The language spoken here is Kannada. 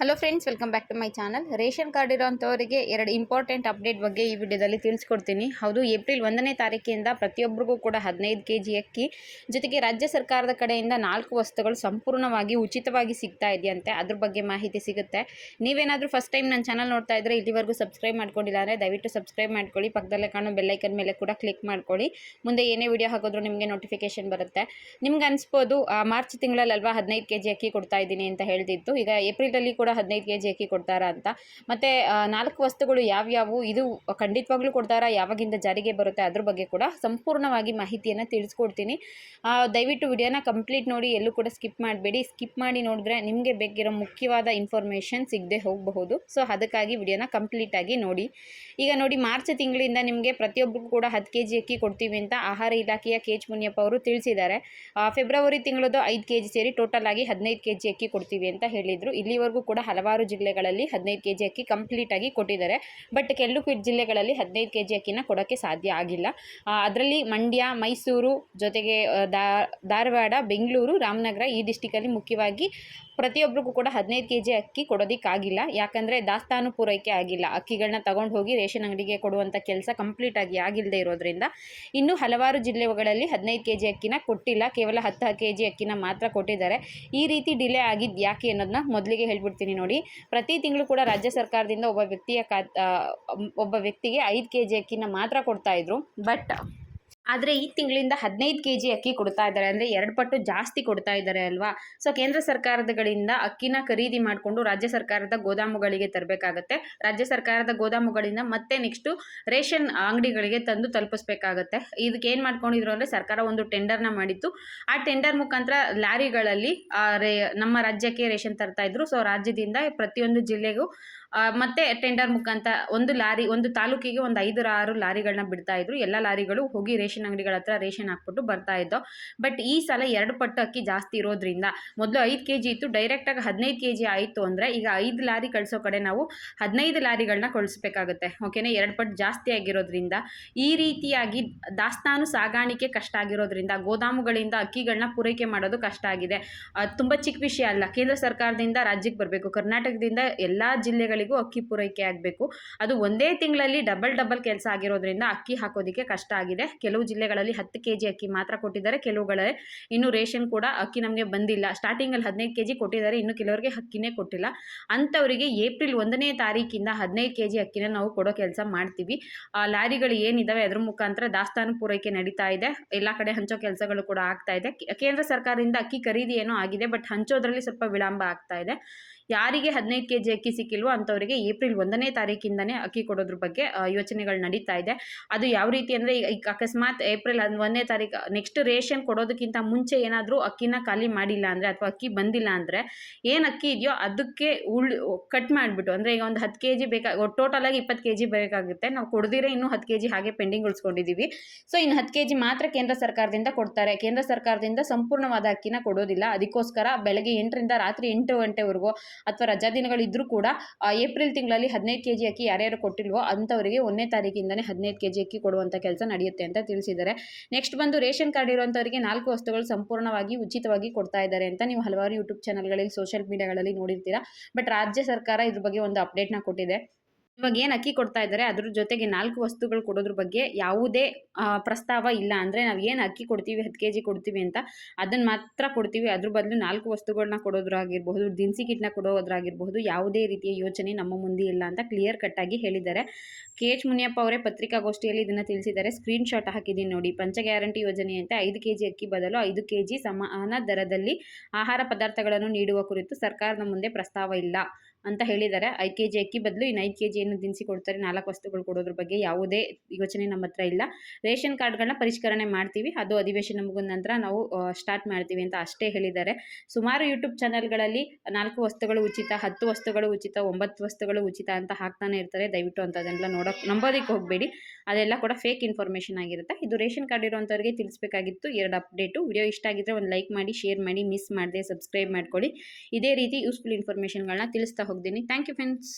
Hello friends welcome back to my channel ration card ಇರೋಂಥವರಿಗೆ ಎರಡು ಇಂಪಾರ್ಟೆಂಟ್ ಅಪ್ಡೇಟ್ ಬಗ್ಗೆ ಈ ವಿಡಿಯೋದಲ್ಲಿ ತಿಳಿಸ್ಕೊಡ್ತೀನಿ. ಹೌದು, ಏಪ್ರಿಲ್ ಒಂದನೇ ತಾರೀಕಿಂದ ಪ್ರತಿಯೊಬ್ಬರಿಗೂ ಕೂಡ ಹದಿನೈದು ಕೆ ಜಿ ಅಕ್ಕಿ, ಜೊತೆಗೆ ರಾಜ್ಯ ಸರ್ಕಾರದ ಕಡೆಯಿಂದ ನಾಲ್ಕು ವಸ್ತುಗಳು ಸಂಪೂರ್ಣವಾಗಿ ಉಚಿತವಾಗಿ ಸಿಗ್ತಾ ಇದೆಯಂತೆ. ಅದ್ರ ಬಗ್ಗೆ ಮಾಹಿತಿ ಸಿಗುತ್ತೆ. ನೀವೇನಾದರೂ ಫಸ್ಟ್ ಟೈಮ್ ನನ್ನ ಚಾನಲ್ ನೋಡ್ತಾ ಇದ್ದರೆ ಇಲ್ಲಿವರೆಗೂ ಸಬ್ಸ್ಕ್ರೈಬ್ ಮಾಡ್ಕೊಂಡಿಲ್ಲ ಅಂದರೆ ದಯವಿಟ್ಟು ಸಬ್ಸ್ಕ್ರೈಬ್ ಮಾಡ್ಕೊಳ್ಳಿ. ಪಕ್ಕದಲ್ಲೇ ಕಾಣೋ ಬೆಲ್ಲೈಕನ್ ಮೇಲೆ ಕೂಡ ಕ್ಲಿಕ್ ಮಾಡ್ಕೊಳ್ಳಿ. ಮುಂದೆ ಏನೇ ವಿಡಿಯೋ ಹಾಕಿದ್ರು ನಿಮಗೆ ನೋಟಿಫಿಕೇಶನ್ ಬರುತ್ತೆ. ನಿಮ್ಗೆ ಅನಿಸ್ಬೋದು ಮಾರ್ಚ್ ತಿಂಗಳಲ್ಲಲ್ವಾ ಹದಿನೈದು ಕೆ ಜಿ ಅಕ್ಕಿ ಕೊಡ್ತಾ ಇದ್ದೀನಿ ಅಂತ ಹೇಳ್ತಿತ್ತು ಈಗ ಏಪ್ರಿಲಲ್ಲಿ ಕೂಡ ಹದಿನೈದು ಕೆ ಜಿ ಅಕ್ಕಿ ಕೊಡ್ತಾರಾ ಅಂತ. ಮತ್ತೆ ನಾಲ್ಕು ವಸ್ತುಗಳು ಯಾವ್ಯಾವು? ಇದು ಖಂಡಿತವಾಗ್ಲೂ ಕೊಡ್ತಾರಾ? ಯಾವಾಗಿಂದ ಜಾರಿಗೆ ಬರುತ್ತೆ? ಅದ್ರ ಬಗ್ಗೆ ಕೂಡ ಸಂಪೂರ್ಣವಾಗಿ ಮಾಹಿತಿಯನ್ನು ತಿಳಿಸ್ಕೊಡ್ತೀನಿ. ದಯವಿಟ್ಟು ವಿಡಿಯೋನ ಕಂಪ್ಲೀಟ್ ನೋಡಿ, ಎಲ್ಲೂ ಕೂಡ ಸ್ಕಿಪ್ ಮಾಡಬೇಡಿ. ಸ್ಕಿಪ್ ಮಾಡಿ ನೋಡಿದ್ರೆ ನಿಮಗೆ ಬೇಕಿರೋ ಮುಖ್ಯವಾದ ಇನ್ಫಾರ್ಮೇಷನ್ ಸಿಗದೆ ಹೋಗಬಹುದು. ಸೊ, ಅದಕ್ಕಾಗಿ ವಿಡಿಯೋನ ಕಂಪ್ಲೀಟ್ ಆಗಿ ನೋಡಿ. ಈಗ ನೋಡಿ, ಮಾರ್ಚ್ ತಿಂಗಳಿಂದ ನಿಮಗೆ ಪ್ರತಿಯೊಬ್ಬರಿಗೂ ಕೂಡ ಹತ್ತು ಕೆ ಅಕ್ಕಿ ಕೊಡ್ತೀವಿ ಅಂತ ಆಹಾರ ಇಲಾಖೆಯ ಕೆ ಎಚ್ ಮುನಿಯಪ್ಪ ಅವರು ತಿಳಿಸಿದ್ದಾರೆ. ಫೆಬ್ರವರಿ ತಿಂಗಳದು ಐದು ಕೆ ಸೇರಿ ಟೋಟಲ್ ಆಗಿ ಹದಿನೈದು ಕೆ ಅಕ್ಕಿ ಕೊಡ್ತೀವಿ ಅಂತ ಹೇಳಿದ್ರು. ಇಲ್ಲಿವರೆಗೂ ಕೂಡ ಹಲವಾರು ಜಿಲ್ಲೆಗಳಲ್ಲಿ ಹದಿನೈದು ಕೆ ಅಕ್ಕಿ ಕಂಪ್ಲೀಟಾಗಿ ಕೊಟ್ಟಿದ್ದಾರೆ. ಬಟ್ ಕೆಲವು ಜಿಲ್ಲೆಗಳಲ್ಲಿ ಹದಿನೈದು ಕೆ ಜಿ ಅಕ್ಕಿನ ಕೊಡೋಕ್ಕೆ ಸಾಧ್ಯ ಆಗಿಲ್ಲ. ಅದರಲ್ಲಿ ಮಂಡ್ಯ, ಮೈಸೂರು ಜೊತೆಗೆ ಧಾರವಾಡ, ಬೆಂಗಳೂರು, ರಾಮನಗರ ಈ ಡಿಸ್ಟಿಕಲ್ಲಿ ಮುಖ್ಯವಾಗಿ ಪ್ರತಿಯೊಬ್ಬರಿಗೂ ಕೂಡ ಹದಿನೈದು ಕೆ ಜಿ ಅಕ್ಕಿ ಕೊಡೋದಕ್ಕಾಗಿಲ್ಲ. ಯಾಕಂದರೆ ದಾಸ್ತಾನು ಪೂರೈಕೆ ಆಗಿಲ್ಲ. ಅಕ್ಕಿಗಳನ್ನ ತಗೊಂಡು ಹೋಗಿ ರೇಷನ್ ಅಂಗಡಿಗೆ ಕೊಡುವಂಥ ಕೆಲಸ ಕಂಪ್ಲೀಟಾಗಿ ಆಗಿಲ್ಲದೆ ಇರೋದ್ರಿಂದ ಇನ್ನು ಹಲವಾರು ಜಿಲ್ಲೆಗಳಲ್ಲಿ ಹದಿನೈದು ಕೆ ಜಿ ಅಕ್ಕಿನ ಕೊಟ್ಟಿಲ್ಲ. ಕೇವಲ ಹತ್ತು ಕೆ ಜಿ ಅಕ್ಕಿನ ಮಾತ್ರ ಕೊಟ್ಟಿದ್ದಾರೆ. ಈ ರೀತಿ ಡಿಲೇ ಆಗಿದ್ದು ಯಾಕೆ ಅನ್ನೋದನ್ನ ಮೊದಲಿಗೆ ಹೇಳ್ಬಿಡ್ತೀನಿ. ನೋಡಿ. ಪ್ರತಿ ತಿಂಗಳು ಕೂಡ ರಾಜ್ಯ ಸರ್ಕಾರದಿಂದ ಒಬ್ಬ ವ್ಯಕ್ತಿಯ ಒಬ್ಬ ವ್ಯಕ್ತಿಗೆ ಐದು ಕೆ ಜಿ ಅಕ್ಕಿನ ಮಾತ್ರ ಕೊಡ್ತಾ ಇದ್ರು. ಬಟ್ ಆದರೆ ಈ ತಿಂಗಳಿಂದ ಹದಿನೈದು ಕೆ ಜಿ ಅಕ್ಕಿ ಕೊಡ್ತಾ ಇದ್ದಾರೆ. ಅಂದರೆ ಎರಡು ಪಟ್ಟು ಜಾಸ್ತಿ ಕೊಡ್ತಾ ಇದ್ದಾರೆ ಅಲ್ವಾ? ಸೊ ಕೇಂದ್ರ ಸರ್ಕಾರದಗಳಿಂದ ಅಕ್ಕಿನ ಖರೀದಿ ಮಾಡಿಕೊಂಡು ರಾಜ್ಯ ಸರ್ಕಾರದ ಗೋದಾಮುಗಳಿಗೆ ತರಬೇಕಾಗತ್ತೆ. ರಾಜ್ಯ ಸರ್ಕಾರದ ಗೋದಾಮುಗಳಿಂದ ಮತ್ತೆ ನೆಕ್ಸ್ಟು ರೇಷನ್ ಅಂಗಡಿಗಳಿಗೆ ತಂದು ತಲುಪಿಸ್ಬೇಕಾಗತ್ತೆ. ಇದಕ್ಕೆ ಏನು ಮಾಡ್ಕೊಂಡಿದ್ರು ಅಂದರೆ ಸರ್ಕಾರ ಒಂದು ಟೆಂಡರ್ನ ಮಾಡಿತ್ತು. ಆ ಟೆಂಡರ್ ಮುಖಾಂತರ ಲಾರಿಗಳಲ್ಲಿ ರೇ, ನಮ್ಮ ರಾಜ್ಯಕ್ಕೆ ರೇಷನ್ ತರ್ತಾ ಇದ್ರು. ಸೊ ರಾಜ್ಯದಿಂದ ಪ್ರತಿಯೊಂದು ಜಿಲ್ಲೆಗೂ ಮತ್ತೆ ಟೆಂಡರ್ ಮುಖಾಂತರ ಒಂದು ಲಾರಿ, ಒಂದು ತಾಲೂಕಿಗೆ ಒಂದು ಐದು ಆರು ಲಾರಿಗಳನ್ನ ಬಿಡ್ತಾ ಇದ್ರು. ಎಲ್ಲ ಲಾರಿಗಳು ಹೋಗಿ ರೇಷನ್ ಅಂಗಡಿಗಳ ಹತ್ರ ರೇಷನ್ ಹಾಕ್ಬಿಟ್ಟು ಬರ್ತಾ ಇದ್ದೋ. ಬಟ್ ಈ ಸಲ ಎರಡು ಪಟ್ಟು ಅಕ್ಕಿ ಜಾಸ್ತಿ ಇರೋದ್ರಿಂದ ಮೊದಲು ಐದು ಕೆ ಜಿ ಇತ್ತು ಡೈರೆಕ್ಟಾಗಿ ಹದಿನೈದು ಕೆ ಜಿ ಆಯಿತು ಅಂದರೆ ಈಗ ಐದು ಲಾರಿ ಕಳಿಸೋ ಕಡೆ ನಾವು ಹದಿನೈದು ಲಾರಿಗಳನ್ನ ಕಳಿಸ್ಬೇಕಾಗುತ್ತೆ. ಓಕೆನಾ ಎರಡು ಪಟ್ಟು ಜಾಸ್ತಿ ಆಗಿರೋದ್ರಿಂದ ಈ ರೀತಿಯಾಗಿ ದಾಸ್ತಾನು ಸಾಗಾಣಿಕೆ ಕಷ್ಟ ಆಗಿರೋದ್ರಿಂದ, ಗೋದಾಮುಗಳಿಂದ ಅಕ್ಕಿಗಳನ್ನ ಪೂರೈಕೆ ಮಾಡೋದು ಕಷ್ಟ ಆಗಿದೆ. ತುಂಬ ಚಿಕ್ಕ ವಿಷಯ ಅಲ್ಲ. ಕೇಂದ್ರ ಸರ್ಕಾರದಿಂದ ರಾಜ್ಯಕ್ಕೆ ಬರಬೇಕು. ಕರ್ನಾಟಕದಿಂದ ಎಲ್ಲ ಅಕ್ಕಿ ಪೂರೈಕೆ ಆಗಬೇಕು. ಅದು ಒಂದೇ ತಿಂಗಳಲ್ಲಿ ಡಬಲ್ ಡಬಲ್ ಕೆಲಸ ಆಗಿರೋದ್ರಿಂದ ಅಕ್ಕಿ ಹಾಕೋದಕ್ಕೆ ಕಷ್ಟ ಆಗಿದೆ. ಕೆಲವು ಜಿಲ್ಲೆಗಳಲ್ಲಿ ಹತ್ತು ಕೆ ಜಿ ಅಕ್ಕಿ ಮಾತ್ರ ಕೊಟ್ಟಿದ್ದಾರೆ. ಕೆಲವುಗಳೇ ಇನ್ನು ರೇಷನ್ ಕೂಡ ಅಕ್ಕಿ ನಮಗೆ ಬಂದಿಲ್ಲ. ಸ್ಟಾರ್ಟಿಂಗಲ್ಲಿ ಹದಿನೈದು ಕೆ ಜಿ ಕೊಟ್ಟಿದ್ದಾರೆ. ಇನ್ನು ಕೆಲವರಿಗೆ ಅಕ್ಕಿನೇ ಕೊಟ್ಟಿಲ್ಲ. ಅಂಥವರಿಗೆ ಏಪ್ರಿಲ್ ಒಂದನೇ ತಾರೀಕಿಂದ ಹದಿನೈದು ಕೆ ಜಿ ಅಕ್ಕಿನ ನಾವು ಕೊಡೋ ಕೆಲಸ ಮಾಡ್ತೀವಿ. ಆ ಲಾರಿಗಳು ಏನಿದ್ದಾವೆ ಅದ್ರ ಮುಖಾಂತರ ದಾಸ್ತಾನು ಪೂರೈಕೆ ನಡೀತಾ ಇದೆ. ಎಲ್ಲ ಕಡೆ ಹಂಚೋ ಕೆಲಸಗಳು ಕೂಡ ಆಗ್ತಾ ಇದೆ. ಕೇಂದ್ರ ಸರ್ಕಾರದಿಂದ ಅಕ್ಕಿ ಖರೀದಿ ಏನೋ ಆಗಿದೆ. ಬಟ್ ಹಂಚೋದ್ರಲ್ಲಿ ಸ್ವಲ್ಪ ವಿಳಂಬ ಆಗ್ತಾ ಇದೆ. ಯಾರಿಗೆ ಹದಿನೈದು ಕೆ ಜಿ ಅಕ್ಕಿ ಸಿಕ್ಕಿಲ್ವೋ ಅಂಥವರಿಗೆ ಏಪ್ರಿಲ್ ಒಂದನೇ ತಾರೀಕಿಂದನೇ ಅಕ್ಕಿ ಕೊಡೋದ್ರ ಬಗ್ಗೆ ಯೋಚನೆಗಳು ನಡೀತಾ ಇದೆ. ಅದು ಯಾವ ರೀತಿ ಅಂದರೆ ಈಗ ಅಕಸ್ಮಾತ್ ಏಪ್ರಿಲ್ ಒಂದನೇ ತಾರೀಕು ನೆಕ್ಸ್ಟ್ ರೇಷನ್ ಕೊಡೋದಕ್ಕಿಂತ ಮುಂಚೆ ಏನಾದರೂ ಅಕ್ಕಿನ ಖಾಲಿ ಮಾಡಿಲ್ಲ ಅಂದರೆ, ಅಥವಾ ಅಕ್ಕಿ ಬಂದಿಲ್ಲ ಅಂದರೆ, ಏನು ಅಕ್ಕಿ ಇದೆಯೋ ಅದಕ್ಕೆ ಉಳ್ ಕಟ್ ಮಾಡಿಬಿಟ್ಟು, ಅಂದರೆ ಈಗ ಒಂದು ಹತ್ತು ಕೆ ಜಿ ಟೋಟಲ್ ಟೋಟಲಾಗಿ ಇಪ್ಪತ್ತು ಕೆ ಜಿ ಬೇಕಾಗುತ್ತೆ. ನಾವು ಕೊಡದಿರೇ ಇನ್ನೂ ಹತ್ತು ಕೆ ಜಿ ಹಾಗೆ ಪೆಂಡಿಂಗ್ ಉಳಿಸ್ಕೊಂಡಿದ್ದೀವಿ ಸೊ ಇನ್ನು ಹತ್ತು ಕೆ ಜಿ ಮಾತ್ರ ಕೇಂದ್ರ ಸರ್ಕಾರದಿಂದ ಕೊಡ್ತಾರೆ. ಕೇಂದ್ರ ಸರ್ಕಾರದಿಂದ ಸಂಪೂರ್ಣವಾದ ಅಕ್ಕಿನ ಕೊಡೋದಿಲ್ಲ. ಅದಕ್ಕೋಸ್ಕರ ಬೆಳಗ್ಗೆ ಎಂಟರಿಂದ ರಾತ್ರಿ ಎಂಟು ಗಂಟೆವರೆಗೂ ಅಥವಾ ರಜಾ ದಿನಗಳಿದ್ರೂ ಕೂಡ ಏಪ್ರಿಲ್ ತಿಂಗಳಲ್ಲಿ ಹದಿನೈದು ಕೆ ಜಿ ಅಕ್ಕಿ ಯಾರ್ಯಾರು ಕೊಟ್ಟಿಲ್ವೋ ಅಂಥವರಿಗೆ ಒಂದನೇ ತಾರೀಕಿಂದನೇ ಹದಿನೈದು ಕೆ ಜಿ ಅಕ್ಕಿ ಕೊಡುವಂಥ ಕೆಲಸ ನಡೆಯುತ್ತೆ ಅಂತ ತಿಳಿಸಿದ್ದಾರೆ. ನೆಕ್ಸ್ಟ್ ಬಂದು ರೇಷನ್ ಕಾರ್ಡ್ ಇರುವಂಥವರಿಗೆ ನಾಲ್ಕು ವಸ್ತುಗಳು ಸಂಪೂರ್ಣವಾಗಿ ಉಚಿತವಾಗಿ ಕೊಡ್ತಾ ಇದ್ದಾರೆ ಅಂತ ನೀವು ಹಲವಾರು ಯೂಟ್ಯೂಬ್ ಚಾನಲ್ಗಳಲ್ಲಿ, ಸೋಷಿಯಲ್ ಮೀಡಿಯಾಗಳಲ್ಲಿ ನೋಡಿರ್ತೀರಾ. ಬಟ್ ರಾಜ್ಯ ಸರ್ಕಾರ ಇದ್ರ ಬಗ್ಗೆ ಒಂದು ಅಪ್ಡೇಟ್ನ ಕೊಟ್ಟಿದೆ. ಇವಾಗ ಏನು ಅಕ್ಕಿ ಕೊಡ್ತಾ ಇದ್ದಾರೆ, ಅದ್ರ ಜೊತೆಗೆ ನಾಲ್ಕು ವಸ್ತುಗಳು ಕೊಡೋದ್ರ ಬಗ್ಗೆ ಯಾವುದೇ ಪ್ರಸ್ತಾವ ಇಲ್ಲ ಅಂದರೆ ನಾವು ಏನು ಅಕ್ಕಿ ಕೊಡ್ತೀವಿ, ಹತ್ತು ಕೆ ಜಿ ಕೊಡ್ತೀವಿ ಅಂತ ಅದನ್ನು ಮಾತ್ರ ಕೊಡ್ತೀವಿ. ಅದ್ರ ಬದಲು ನಾಲ್ಕು ವಸ್ತುಗಳನ್ನ ಕೊಡೋದ್ರಾಗಿರ್ಬಹುದು, ದಿನಸಿ ಕಿಟ್ನ ಕೊಡೋದ್ರಾಗಿರ್ಬಹುದು, ಯಾವುದೇ ರೀತಿಯ ಯೋಚನೆ ನಮ್ಮ ಮುಂದೆ ಇಲ್ಲ ಅಂತ ಕ್ಲಿಯರ್ ಕಟ್ಟಾಗಿ ಹೇಳಿದ್ದಾರೆ. ಕೆ ಎಚ್ ಮುನಿಯಪ್ಪ ಅವರೇ ಪತ್ರಿಕಾಗೋಷ್ಠಿಯಲ್ಲಿ ಇದನ್ನು ತಿಳಿಸಿದ್ದಾರೆ. ಸ್ಕ್ರೀನ್ ಶಾಟ್ ಹಾಕಿದ್ದೀನಿ ನೋಡಿ. ಪಂಚ ಗ್ಯಾರಂಟಿ ಯೋಜನೆಯಂತೆ ಐದು ಕೆ ಜಿ ಅಕ್ಕಿ ಬದಲು ಐದು ಕೆ ಜಿ ಸಮಾನ ದರದಲ್ಲಿ ಆಹಾರ ಪದಾರ್ಥಗಳನ್ನು ನೀಡುವ ಕುರಿತು ಸರ್ಕಾರದ ಮುಂದೆ ಪ್ರಸ್ತಾವ ಇಲ್ಲ. ಅಂತ ಹೇಳಿದ್ದಾರೆ. ಐದು ಕೆ ಜಿ ಅಕ್ಕಿ ಬದಲು ಇನ್ನು ಐದು ಕೆ ಜಿ ಏನು ದಿನಸಿ ಕೊಡ್ತಾರೆ. ನಾಲ್ಕು ವಸ್ತುಗಳು ಕೊಡೋದ್ರ ಬಗ್ಗೆ ಯಾವುದೇ ಯೋಚನೆ ನಮ್ಮ ಹತ್ರ ಇಲ್ಲ. ರೇಷನ್ ಕಾರ್ಡ್ಗಳನ್ನ ಪರಿಷ್ಕರಣೆ ಮಾಡ್ತೀವಿ. ಅದು ಅಧಿವೇಶನ ಮುಗಿದ ನಂತರ ನಾವು ಸ್ಟಾರ್ಟ್ ಮಾಡ್ತೀವಿ ಅಂತ ಅಷ್ಟೇ ಹೇಳಿದ್ದಾರೆ. ಸುಮಾರು ಯೂಟ್ಯೂಬ್ ಚಾನಲ್ಗಳಲ್ಲಿ ನಾಲ್ಕು ವಸ್ತುಗಳು ಉಚಿತ, ಹತ್ತು ವಸ್ತುಗಳು ಉಚಿತ, ಒಂಬತ್ತು ವಸ್ತುಗಳು ಉಚಿತ ಅಂತ ಹಾಕ್ತಾನೆ ಇರ್ತಾರೆ. ದಯವಿಟ್ಟು ಅಂಥದ್ದನ್ನೆಲ್ಲ ನೋಡೋಕೆ ನಂಬೋದಕ್ಕೆ ಹೋಗಬೇಡಿ. ಅದೆಲ್ಲ ಕೂಡ ಫೇಕ್ ಇನ್ಫಾರ್ಮೇಷನ್ ಆಗಿರುತ್ತೆ. ಇದು ರೇಷನ್ ಕಾರ್ಡ್ ಇರೋಂಥವ್ರಿಗೆ ತಿಳಿಸ್ಬೇಕಾಗಿತ್ತು. ಎರಡು ಅಪ್ಡೇಟು. ವಿಡಿಯೋ ಇಷ್ಟ ಆಗಿದ್ದರೆ ಒಂದು ಲೈಕ್ ಮಾಡಿ, ಶೇರ್ ಮಾಡಿ, ಮಿಸ್ ಮಾಡದೆ ಸಬ್ಸ್ಕ್ರೈಬ್ ಮಾಡ್ಕೊಳ್ಳಿ. ಇದೇ ರೀತಿ ಯೂಸ್ಫುಲ್ ಇನ್ಫಾರ್ಮೇಷನ್ಗಳನ್ನ ತಿಳಿಸ್ತಾ ಹೋಗ್ತೀನಿ ಥ್ಯಾಂಕ್ ಯು ಫ್ರೆಂಡ್ಸ್